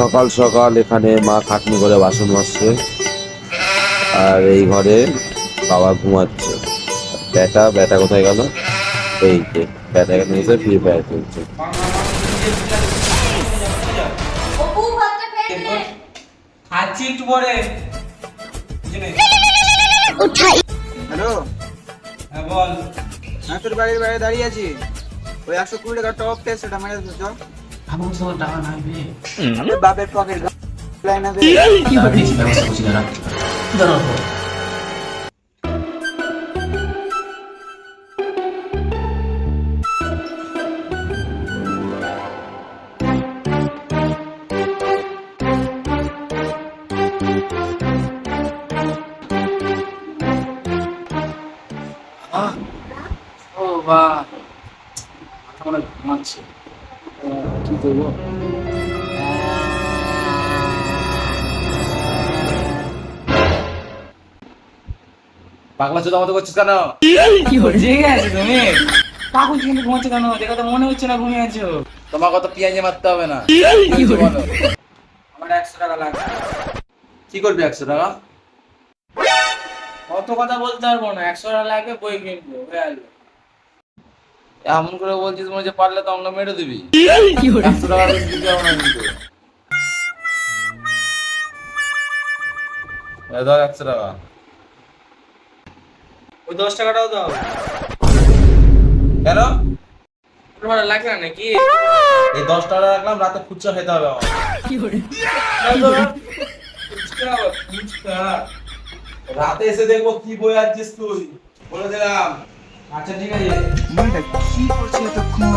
সকাল সকাল এখানে মা খাটনি করে বাসন মাজছে। আর এই ঘরে বাবা ঘুমাচ্ছে। ব্যাটা ব্যাটা কোথায় গেল? এই যে ব্যাটা এখানে এসে ফ্রি ফায়ার খেলছে। হ্যালো? হ্যাঁ বল। আমি তোর বাড়ির বাইরে দাঁড়িয়ে আছি। ওই একশো কুড়ি টাকা টপ টেস্ট সেটা মেরে দিতে চল। আমার তো টাকা নাই বে আমি বাপের পকেট লাইন আছে দাঁড়া দেখছি ব্যবস্থা করছি দাঁড়া। দাঁড়াও। ও বা মাথা মনে ঘুমাচ্ছে। আহ, কি করব। পাগলা চোদা মতো করছিস কেন? জেগে আছো তুমি। পাগল কিন্তু ঘুমাচ্ছে কেন? দেখো তো মনে হচ্ছে না ঘুমিয়ে আছো। তোমার কত পিঁয়াজে মারতে হবে না। কি করে? বলো। আমার একশো টাকা লাগবে। কি করবি একশো টাকা? কত কথা বলতে পারব না। একশো টাকা লাগবে বই কিনবো। হয়ে আসবে এমন করে বলছিস মনে হচ্ছে পারলে তো আমরা মেরে দিবি। একশো টাকা দিতে হবে না কিন্তু। এই ধর একশো টাকা। ওই দশ টাকাটাও দাও। কেন? তোর লাগবে না নাকি? এই দশ টাকা রাখলাম রাতে ফুচকা খেতে হবে আমার দাও তো। ফুচকা ফুচকা। রাতে এসে দেখব কি বই আনছিস তুই। বলে দিলাম। আচ্ছা ঠিক আছে। মনটা কি করছে এতক্ষণ